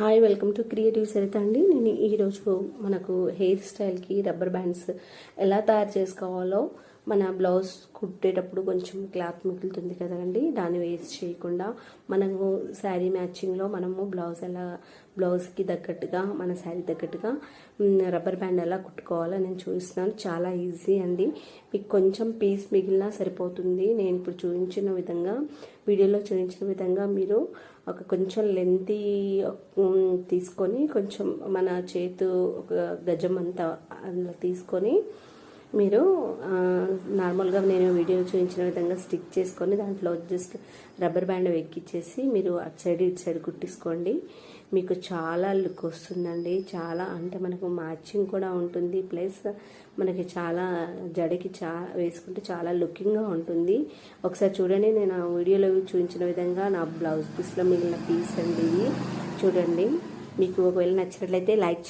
Hi welcome to creative Saritha అండి. నేను ఈరోజు మనకు హెయిర్ స్టైల్కి రబ్బర్ బ్యాండ్స్ ఎలా తయారు చేసుకోవాలో మన బ్లౌజ్ కుట్టేటప్పుడు కొంచెం క్లాత్ మిగులుతుంది కదండి దాన్ని వేస్ట్ చేయకుండా మనము శారీ మ్యాచింగ్లో మనము బ్లౌజ్ ఎలా బ్లౌజ్కి తగ్గట్టుగా మన శారీ తగ్గట్టుగా రబ్బర్ బ్యాండ్ ఎలా కుట్టుకోవాలో నేను చూపిస్తున్నాను చాలా ఈజీ అండి. మీకు కొంచెం పీస్ మిగిలినా సరిపోతుంది. నేను ఇప్పుడు చూపించిన విధంగా వీడియోలో చూపించిన విధంగా మీరు ఒక కొంచెం లెంతీ తీసుకొని కొంచెం మన చేతు ఒక గజం అంతా అందులో తీసుకొని మీరు నార్మల్గా నేను వీడియో చూపించిన విధంగా స్టిక్ చేసుకొని దాంట్లో జస్ట్ రబ్బర్ బ్యాండ్ ఎక్కిచ్చేసి మీరు అటు సైడ్ ఇటు సైడ్ కుట్టించుకోండి. మీకు చాలా లుక్ వస్తుందండి. చాలా అంటే మనకు మ్యాచింగ్ కూడా ఉంటుంది. ప్లస్ మనకి చాలా జడకి చా వేసుకుంటే చాలా లుకింగ్గా ఉంటుంది. ఒకసారి చూడండి నేను ఆ వీడియోలో చూపించిన విధంగా నా బ్లౌజ్ పీస్లో మిగిలిన పీస్ అండి ఇది చూడండి మీకు ఒకవేళ నచ్చినట్లయితే లైక్